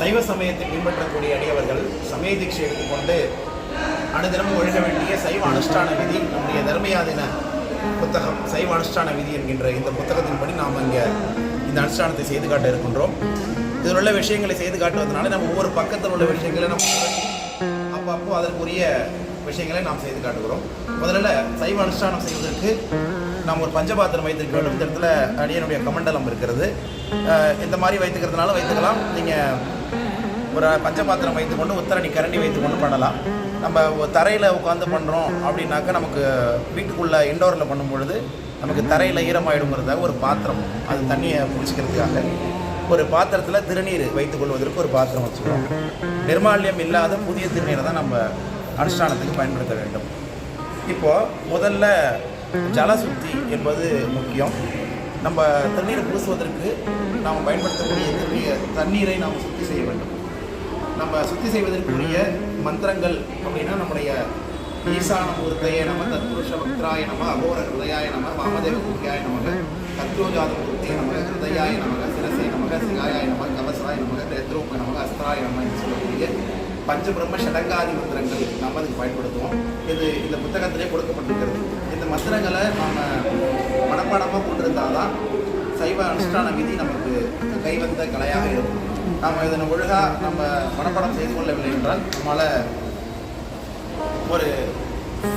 சைவ சமயத்தை பின்பற்றக்கூடிய அடியவர்கள் சமய தீட்சை எடுத்துக்கொண்டு அனுதினமும் ஒழுக வேண்டிய சைவ அனுஷ்டான விதி நம்முடைய தர்மயாதின புத்தகம் சைவ அனுஷ்டான விதி என்கின்ற இந்த புத்தகத்தின்படி நாம் இங்கே இந்த அனுஷ்டானத்தை செய்து காட்ட இருக்கின்றோம். இதில் உள்ள விஷயங்களை செய்து காட்டுவதனால நம்ம ஒவ்வொரு பக்கத்தில் உள்ள விஷயங்களை நம்ம அப்போ அப்பப்போ அதற்குரிய விஷயங்களை நாம் செய்து காட்டுகிறோம். முதல்ல சைவ அனுஷ்டானம் செய்வதற்கு நாம் ஒரு பஞ்சபாத்திரம் வைத்திருக்க வேண்டும் இந்த இடத்துல அடியனுடைய கமண்டலம் இருக்கிறது. இந்த மாதிரி வைத்துக்கிறதுனால வைத்துக்கலாம். நீங்கள் ஒரு பஞ்சபாத்திரம் வைத்துக்கொண்டு உத்தரணி கரண்டி வைத்துக்கொண்டு பண்ணலாம். நம்ம தரையில் உட்காந்து பண்ணுறோம் அப்படின்னாக்கா நமக்கு வீட்டுக்குள்ளே இண்டோரில் பண்ணும் பொழுது நமக்கு தரையில் ஈரமாயிடுங்கிறதாக ஒரு பாத்திரம் அது தண்ணியை பிடிச்சிக்கிறதுக்காக ஒரு பாத்திரத்தில் திருநீர் வைத்துக் கொள்வதற்கு ஒரு பாத்திரம் வச்சுக்கிறோம் நிர்மால்யம் இல்லாத புதிய திருநீரை தான் நம்ம அனுஷ்டானத்துக்கு பயன்படுத்த வேண்டும். இப்போது முதல்ல ஜலசுத்தி என்பது முக்கியம். நம்ம தண்ணீரை பூசுவதற்கு நாம் பயன்படுத்தக்கூடிய தண்ணீரை நாம் சுத்தி செய்ய வேண்டும். நம்ம சுத்தி செய்வதற்குரிய மந்திரங்கள் அப்படின்னா நம்முடைய ஈசான மூர்த்தையே நம்ம தத்புருஷ பக்திராய நம அகோர ஹிருதயாய நம வாமதேவ குக்கியாய நமக தத்யோஜாத மூர்த்தியே நமக ஹிருதயாய நமக சிரசை நமக சிகாயாய நம கவசாய நமக நேத்ரோக்க நமக அஸ்திராய நம என்று சொல்லக்கூடிய பஞ்சபிரம்ம ஷடங்காதி மந்திரங்கள் நாம் அதுக்கு பயன்படுத்துவோம். இது இந்த புத்தகத்திலே கொடுக்கப்பட்டிருக்கிறது. மந்திரங்களை நாம் மனப்பாடமாக கொண்டிருந்தால் தான் சைவ அனுஷ்டான விதி நமக்கு கைவந்த கலையாக இருக்கும். நாம் இதனை ஒழுங்காக நம்ம மனப்பாடம் செய்து கொள்ளவில்லை என்றால் நம்மளால் ஒரு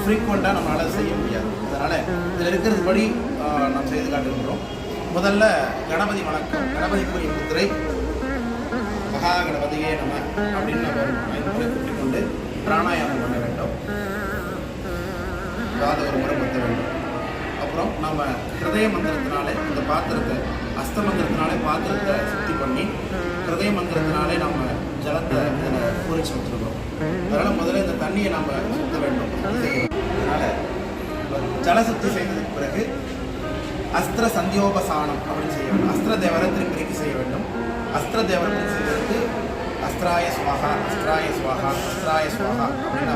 ஃப்ரீக்வெண்ட்டாக நம்மளால் செய்ய முடியாது. அதனால் இதில் இருக்கிறது படி நாம் செய்து காட்டுகின்றோம் முதல்ல கணபதி வணக்கம். கணபதி கோயில் முத்திரை. மகா கணபதியே நம்ம அப்படின்னு நம்ம ஐந்து கொண்டு பிராணாயாமம் பண்ண வேண்டும். காத ஒரு முறை பற்ற வேண்டும். அப்புறம் நம்ம ஹிருதய மந்திரத்தினாலே இந்த பாத்திரத்தை அஸ்த மந்திரத்தினாலே பாத்திரத்தை சுத்தி பண்ணி ஹிருதய மந்திரத்தினாலே நம்ம ஜலத்தை இதில் பூரிச்சு வச்சுருக்கோம். அதனால் முதல்ல இந்த தண்ணியை நம்ம சுத்த வேண்டும். அதனால் ஜல சுத்தி செய்ததுக்கு பிறகு அஸ்திர சந்தியோபசானம் அப்படின்னு செய்ய வேண்டும். அஸ்திர தேவரை திருப்பிரிக்கு செய்ய வேண்டும். அஸ்திர தேவரை செய்வதற்கு அஸ்திராய சுவாகா அஸ்திராய சுவாகா அஸ்திராய சுவாகா அப்படின்னு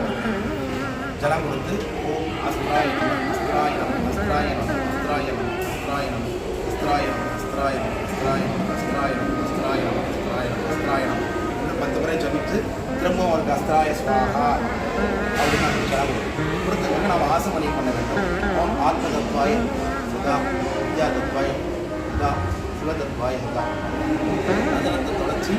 ஜலம் கொடுத்து ஓம் அஸ்திராய நம அஸ்திராய நம அஸ்திராய நம அஸ்திராய நம அஸ்திராய நம அஸ்திராய நம அஸ்திராய நம அஸ்திராய நம அஸ்திராய நம அஸ்திராய நம அஸ்திராய நம அஸ்திராய நம இன்னும் பத்து முறை ஜபித்து திரும்பவும் அவருக்கு அஸ்திராய சுவாகா அப்படின்னு நம்ம ஜலம் கொடுக்கணும் கொடுத்தவங்க நம்ம ஆசமணி பண்ண வேண்டும் ஓம் ஆத்ம தத்வாய சுதா வித்யா தத்வாய சுதா சிவ தத்வாய சுதா அதனத்தை தொடர்ச்சி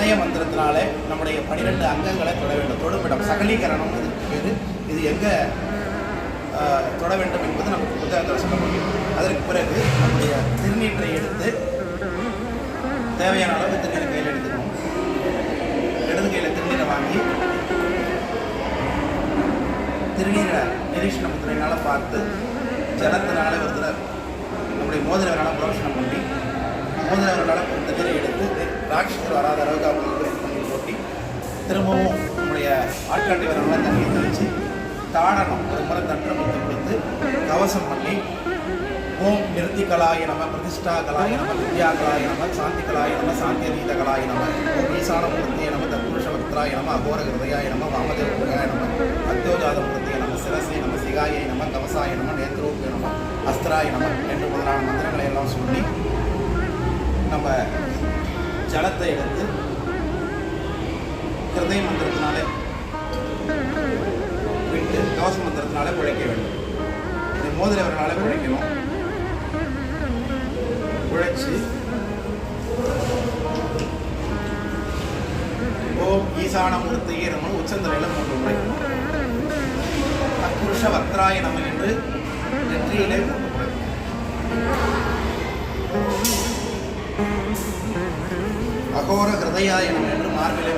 ஹிருதய மந்திரத்தினாலே நம்முடைய பனிரெண்டு அங்கங்களை தொட வேண்டும். தொடுமிடம் சகலீகரணம் இதுக்கு பேர் இது எங்கே தொட வேண்டும் என்பது நமக்கு புத்தகத்தில் சொல்ல முடியும் அதற்கு பிறகு நம்முடைய திருநீற்றை எடுத்து தேவையான அளவு திருநீரை கையில் எடுத்துக்கணும். இடது கையில் திருநீரை வாங்கி திருநீரை நிரீஷண முத்திரையினால் பார்த்து ஜலத்தினால ஒருத்தர் நம்முடைய மோதிரவரால் புரோஷனம் பண்ணி மோதிரவர்களால் இந்த நீரை எடுத்து ராட்சசர் வராத அளவுக்கு அவங்களுக்கு போட்டி. திரும்பவும் நம்முடைய ஆட்காட்டி வரவங்க தண்ணியை தெளித்து தாடனம் ஒரு முறை தற்ற முத்து கொடுத்து கவசம் பண்ணி ஓம் நிறுத்தி கலாய நம பிரதிஷ்டா கலாய நம வித்யா கலாய நம சாந்தி கலாய நம சாந்தியதீத கலாய நம ஓம் ஈசான மூர்த்திய நம தற்புருஷ பக்திராய நம அகோர ஹிருதயாய நம வாமதேவ குருகாய நம அத்தியோஜாத மூர்த்திய நம சிரசே நம சிகாயை நம கவசாய நம நேத்ரோபிய நம அஸ்திராய நம என்று முதலான மந்திரங்களை எல்லாம் சொல்லி நம்ம ஜலத்தை எடுத்து ஹிருதய மந்திரத்தினாலே விட்டு கவச மந்திரத்தினாலே உழைக்க வேண்டும். இந்த மோதிரவர்களாலே உழைக்கணும் உழைச்சி ஓம் ஈசானமூர்த்தி நம்ம உச்சந்தலையில் மூன்று உழைக்கணும் தத்புருஷ வக்ராய நம்ம என்று நெற்றியிலே உடையாயனம் என்று மார்பிலே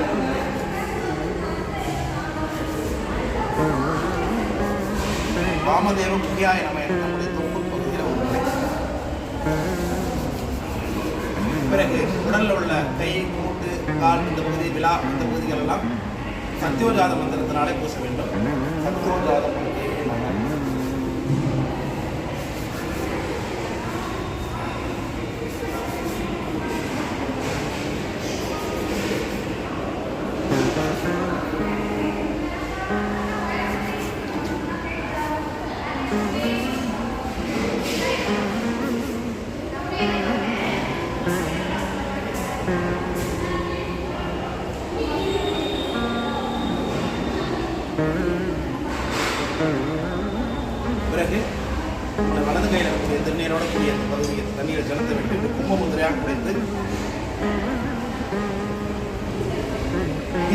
வாமதேவ முக்கியாயனம் என்று தொங்கு பகுதியில் ஒரு பிறகு உடலில் உள்ள கை மூட்டு கால் இந்த பகுதி விழா இந்த பகுதிகளெல்லாம் சத்தியோஜாத மந்திரத்தினாலே பூச வேண்டும். சத்தியோஜாத மந்திரம்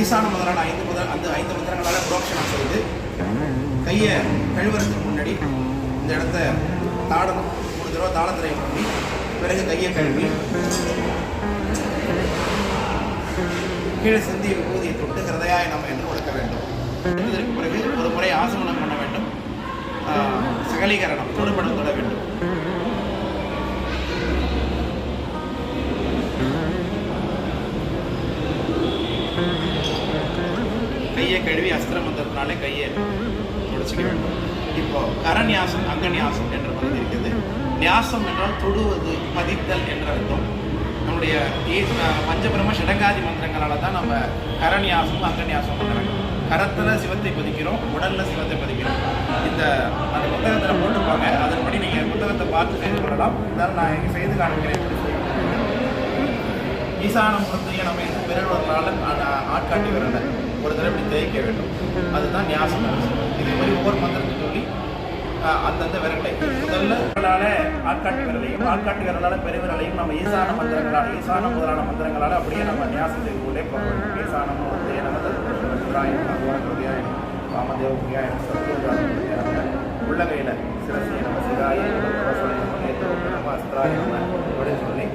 ஈசான முதலான ஐந்து முதல் அந்த ஐந்து மந்திரங்களால் புரோக்ஷனம் செய்து கையை கழுவுறதுக்கு முன்னாடி இந்த இடத்த தாடம் ஒரு தடவை தாளத்திரை பண்ணி பிறகு கையை கழுவி கீழே சிந்தி ஊதியை தொட்டு ஹிருதயாய நம்ம என்று கொடுக்க வேண்டும். இதற்கு பிறகு ஒரு முறை ஆசமனம் பண்ண வேண்டும். சகலீகரணம் தொடுபடம் தொட வேண்டும். கையை கழுவி அஸ்திரம் வந்ததுனாலே கையை தொடச்சிக்க வேண்டும் இப்போ கரநியாசம் அங்கநியாசம் என்ற பகுதி இருக்குது. நியாசம் என்றால் தொடுவது பதித்தல் என்ற அர்த்தம். நம்முடைய பஞ்சபிரம ஷடங்காதி மந்திரங்களால தான் நம்ம கரநியாசம் அங்கநியாசம் பண்ணுறாங்க கரத்தில் சிவத்தை பதிக்கிறோம் உடல்ல சிவத்தை பதிக்கிறோம். இந்த அந்த புத்தகத்தில் போட்டிருப்பாங்க. அதன்படி நீங்கள் புத்தகத்தை பார்த்து செய்து கொள்ளலாம். இருந்தாலும் நான் இங்கே செய்து காண்கிறேன். ஈசான செய்யணும். ஈசானம் பொறுத்தைய நம்ம இந்த ஆட்காட்டி விரலை. ஒரு தடவை இப்படி தேய்க்க வேண்டும். அதுதான் ஞாசம் என்று இதே மாதிரி ஒவ்வொரு மந்திரத்தை சொல்லி அந்தந்த விரட்டை முதல்ல ஆட்காட்டு விரலையும் ஆட்காட்டு விரலால பெருவிரலையும் நம்ம ஈசான மந்திரங்களால் ஈசான முதலான மந்திரங்களால் அப்படியே நம்ம ஞாசம் செய்து கொண்டே போக வேண்டும் ஈசானம் வந்து நமது அகோரகிருதியாய வாமதேவகியாய சத்யோஜாய உள்ளகையில் சிரசிய நம சிராய நம அஸ்திராய நம அப்படின்னு சொல்லி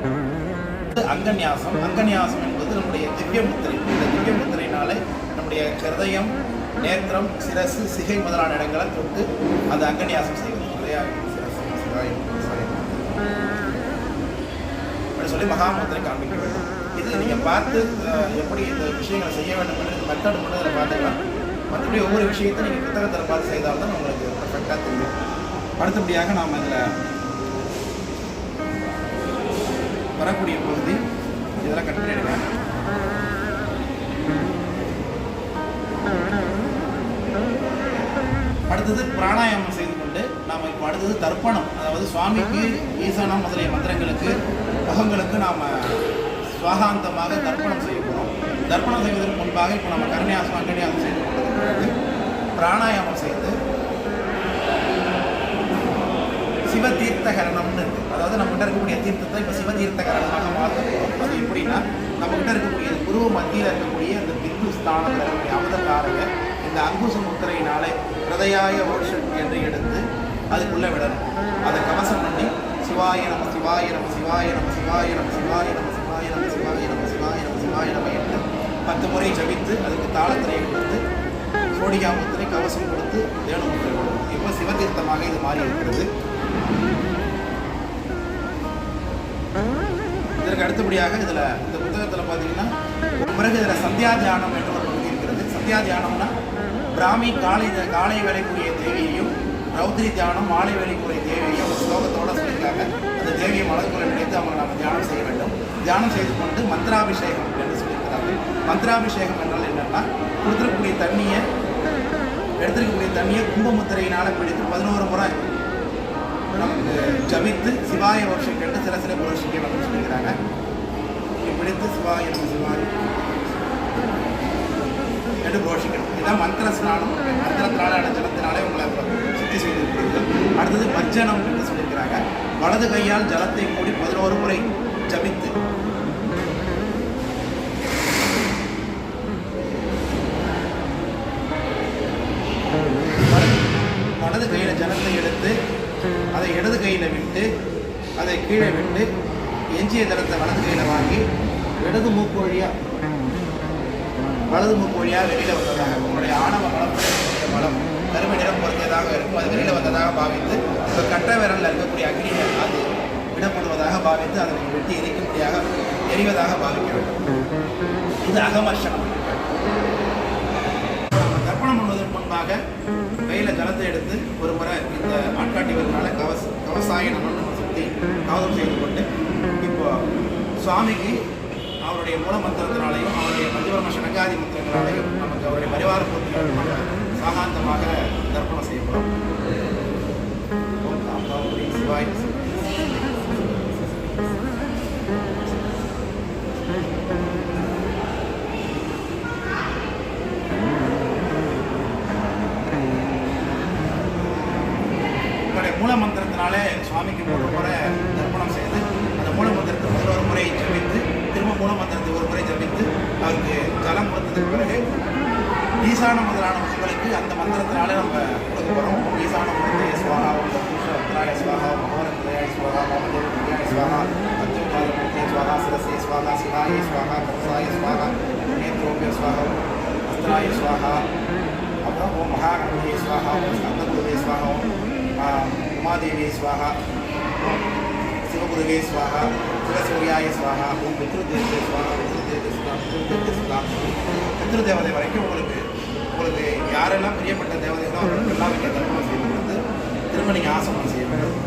அங்கன்யாசம் அங்கன்யாசம் என்பது நம்முடைய திவ்ய முத்திரை. இந்த திவ்ய முத்திரையினாலே நம்முடைய கிருதயம் நேத்திரம் சிரசு சிகை முதலான இடங்களை தொட்டு அந்த அங்கன்யாசம் செய்வது. இல்லையா? சிரசு சிகாயம் அப்படி சொல்லி மகாமுத்திரை காண்பிக்க வேண்டும் இது நீங்கள் பார்த்து எப்படி இந்த விஷயங்களை செய்ய வேண்டும் என்று மெத்தட் மட்டும் பார்த்துக்கலாம். மற்றபடி ஒவ்வொரு விஷயத்தையும் நீங்கள் புத்தகத்தில் பார்த்து செய்தால்தான் உங்களுக்கு பர்ஃபெக்டாக தெரியும். அடுத்தபடியாக நாம் இதில் வரக்கூடிய பகுதி இதெல்லாம் கட் பண்ணிடுங்க அடுத்தது பிராணாயாமம் செய்து கொண்டு நாம் இப்போ அடுத்தது தர்ப்பணம். அதாவது சுவாமிக்கு ஈசானம் முதலிய மந்திரங்களுக்கு முகங்களுக்கு நாம் சுவாகாந்தமாக தர்ப்பணம் செய்ய போகிறோம் தர்ப்பணம் செய்வதற்கு முன்பாக இப்போ நம்ம கருணையாசம் அங்கனியாசம் செய்து கொண்டு பிராணாயாமம் செய்து சிவ தீர்த்தகரணம்னு அதாவது நம்மகிட்ட இருக்கக்கூடிய தீர்த்தத்தை இப்போ சிவ தீர்த்தகரணமாக அது எப்படின்னா நம்மகிட்ட இருக்கக்கூடிய குரு மத்தியில் இருக்கக்கூடிய அந்த பிந்து ஸ்தானத்தில் இருக்கக்கூடிய அமுதக்காரக இந்த அங்குச முத்திரையினாலே ஹிருதயாய ஓஷன் என்று எடுத்து அதுக்குள்ளே விடணும். அதை கவசம் பண்ணி சிவாய நம சிவாய நம சிவாய நம சிவாய நம சிவாய நம சிவாய நம சிவாய நம சிவாய நம சிவாய நம என்று பத்து முறை ஜபித்து அதுக்கு தாளத்திரையை கொடுத்து சோடிகா முத்திரை கவசம் கொடுத்து தேனு முத்திரை கொடுத்து. இப்போ சிவதீர்த்தமாக இது மாறி இருக்கிறது இதற்கு அடுத்தபடியாக இதில் இந்த புத்தகத்தில் பார்த்தீங்கன்னா பிறகு இதில் சந்தியா தியானம் என்ற ஒரு பகுதி இருக்கிறது. சந்தியா தியானம்னா பிராமி காலை காலை வேலைக்குரிய தேவியையும் ரௌத்ரி தியானம் மாலை வேலைக்குரிய தேவியையும் ஒரு ஸ்லோகத்தோட சொல்லியிருக்காங்க. அந்த தேவியை மலர்களை நினைத்து அவங்க நம்ம தியானம் செய்ய வேண்டும். தியானம் செய்து கொண்டு மந்திராபிஷேகம் என்று சொல்லியிருக்கிறார்கள் மந்திராபிஷேகம் என்றால் என்னென்னா கொடுத்துருக்கக்கூடிய தண்ணியை எடுத்திருக்கக்கூடிய தண்ணியை கும்பமுத்திரையினால் பிடித்து பதினோரு முறை நமக்கு ஜபித்து சிவாய வருஷம் கேட்டு சில சில புரட்சிக்கு வந்து சொல்லிக்கிறாங்க பிடித்து சிவாய நம்ம சிவாய என்று கோஷிக்கணும். இதான் மந்திர ஸ்நானம் மந்திரத்தினால அடைஞ்சலத்தினாலே உங்களை சுத்தி செய்திருக்கிறீர்கள் அடுத்தது மஜ்ஜனம் என்று சொல்லியிருக்கிறாங்க. வலது கையால் ஜலத்தை மூடி பதினோரு முறை ஜபித்து. வலது- வலது கையில் ஜலத்தை எடுத்து அதை இடது கையில் விட்டு அதை கீழே விட்டு எஞ்சிய ஜலத்தை வலது கையில் வாங்கி இடது மூக்கு வழியாக வலது மூக்கு வெளியில் வந்ததாக உங்களுடைய ஆணவ மலம் பலம் மலம் கருமை நிறம் பொருத்தியதாக இருக்கும். அது வெளியில் வந்ததாக பாவித்து இப்போ கட்ட விரலில் இருக்கக்கூடிய அக்னியை அது விடப்படுவதாக பாவித்து அதை வெட்டி எரிக்கும்படியாக எரிவதாக பாவிக்க வேண்டும் இது அகமர்ஷனம் தர்ப்பணம் பண்ணுவதற்கு முன்பாக கையில் ஜலத்தை எடுத்து ஒரு முறை இந்த ஆட்காட்டி வருவதனால கவச கவசாயனம்னு சுற்றி கவசம் செய்து கொண்டு இப்போ சுவாமிக்கு அவருடைய மூல மந்திரத்தினாலையும் அவருடைய பஞ்சபரம சனகாதி மந்திரங்களாலையும் நமக்கு அவருடைய பரிவார பொருட்கள் சாகாந்தமாக தர்ப்பணம் செய்யப்படும். சிவாய். மூல மந்திரத்தினாலே சுவாமிக்கு மூன்று முறை தர்ப்பணம் செய்து அந்த மூல மந்திரத்தை ஒரு முறை ஜெபித்து மூல மந்திரத்தை ஒரு முறை ஜபித்து அவருக்கு ஜலம் கொடுத்ததுக்கு பிறகு ஈசான முதலான மக்களுக்கு அந்த மந்திரத்தினாலே நம்ம கொடுக்க போகிறோம் ஈசான முதலே சுவாகா உத்தராய சுவாகா மகோரத்திலேயே சுவாகா மகோதேவியாய சுவாகா அத்யுதாரத்திலே சுவாகா சிரசே சுவாகா சிவாய சுவாகா கம்சாய சுவாகா நேத்ரோபிய சுவாகா அஸ்திராய சுவாகா அப்புறம் ஓம் மகாகணபதியே சுவாகா ஓம் ஸ்கந்தகுருவே சுவாகா ஓம் உமாதேவியே சுவாகா சிவகுருவே சுவாகா சிவசூரியாய சுவாகா ஓம் பித்ருதேவே சுவாகா பித்ருதேவே சுதா பித்ருதேவே சுதா பித்ருதேவதை வரைக்கும் உங்களுக்கு உங்களுக்கு யாரெல்லாம் பிரியப்பட்ட தேவதைகளோ அவர்களுக்கு எல்லாம் இங்கே தர்மம் செய்யப்படுறது திரும்ப நீங்கள் ஆசனம் செய்ய வேண்டும்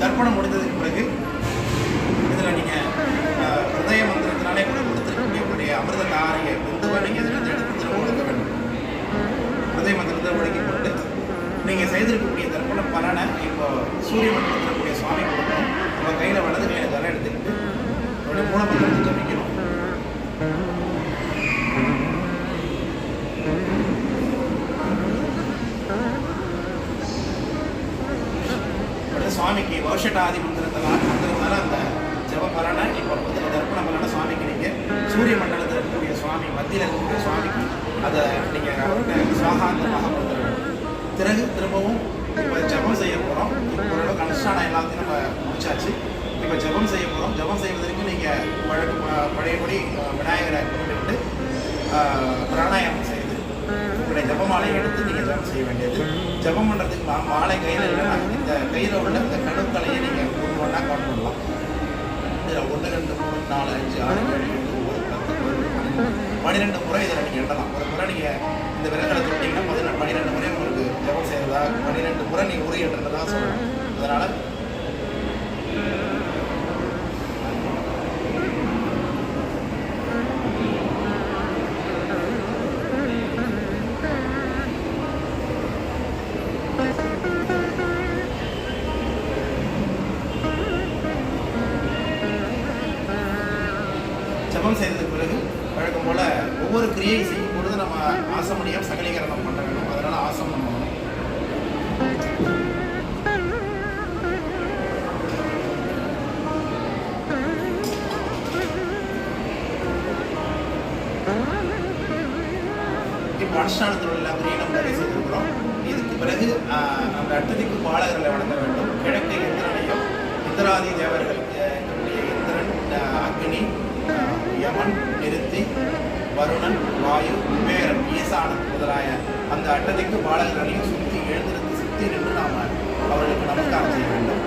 தர்ப்பணம் முடிந்ததுக்கு பிறகு இதில் நீங்கள் ஹிருதய மந்திரத்தினாலே கூட கொடுத்துருக்கக்கூடிய உங்களுடைய அமிர்த தாரையை கொண்டு நீங்கள் இதில் எடுத்து திரும்ப கொடுக்க வேண்டும் ஹிருதய மந்திரத்தை ஒழுங்கி கொண்டு நீங்கள் செய்திருக்கக்கூடிய தர்ப்பண பலனை இப்போ சூரிய மண்டலத்தில் சுவாமி கொடுக்கணும் உங்கள் கையில் வலது கையில் தலை எடுத்துக்கிட்டு உங்களுடைய மூலமந்திரத்தை ஜபிக்கணும் சுவாமிக்கு வருஷட்டாதி மந்திரத்தினால் மந்திரத்தினால அந்த ஜப பலனை இப்போ வந்து தர்ப்பண பலனை சுவாமிக்கு நீங்கள் சூரிய மண்டலத்தில் இருக்கக்கூடிய சுவாமி மத்தியில் இருக்கக்கூடிய சுவாமிக்கு அதை நீங்கள் அவர்கிட்ட சுவாகாந்தமாக பிறகு திரும்பவும் இப்போ ஜபம் செய்ய போகிறோம் இப்போ ஓரளவுக்கு அனுஷ்டானம் எல்லாத்தையும் நம்ம முடிச்சாச்சு. இப்போ ஜபம் செய்ய போகிறோம் ஜபம் செய்வதற்கு நீங்கள் வழக்கு பழையபடி விநாயகரை கும்பிட்டு பிராணாயாமம் செய்து உங்களுடைய ஜபமாலை எடுத்து நீங்கள் ஜபம் செய்ய வேண்டியது. ஜபம் பண்ணுறதுக்கு மா மாலை கையில் இல்லைன்னா இந்த கையில் உள்ள இந்த கணுக்கலையை நீங்கள் ஒன்று ஒன்றா கவுண்ட் பண்ணலாம். இதில் ஒன்று ரெண்டு மூணு நாலு அஞ்சு ஆறு ஏழு எட்டு ஒன்பது பத்து பன்னெண்டு பன்னிரெண்டு முறை இதில் நீங்கள் எண்ணலாம். ஒரு முறை நீங்கள் இந்த விரல்களை தொட்டிங்கன்னா பதினெட்டு பன்னிரெண்டு முறை உங்களுக்கு சேர்ந்தா பன்னிரெண்டு முறை நீ உரி எட்டுறதா சொல்லணும் அதனால் இப்போ உள்ள கிரியை நம்ம செய்திருக்கிறோம். இதுக்கு பிறகு அந்த அட்டதிக்கு பாலகர்களை வணங்க வேண்டும். கிழக்கு இந்திரனையும் இந்திராதி தேவர்களுக்கு இந்திரன் அக்னி யமன் நிறுத்தி வருணன் வாயு குபேரன் ஈசானன் முதலாய அந்த அட்டதிக்கு பாலகர்களையும் சுற்றி எழுந்திருந்து சுற்றி நின்று நாம அவர்களுக்கு நமஸ்காரம் செய்ய வேண்டும்.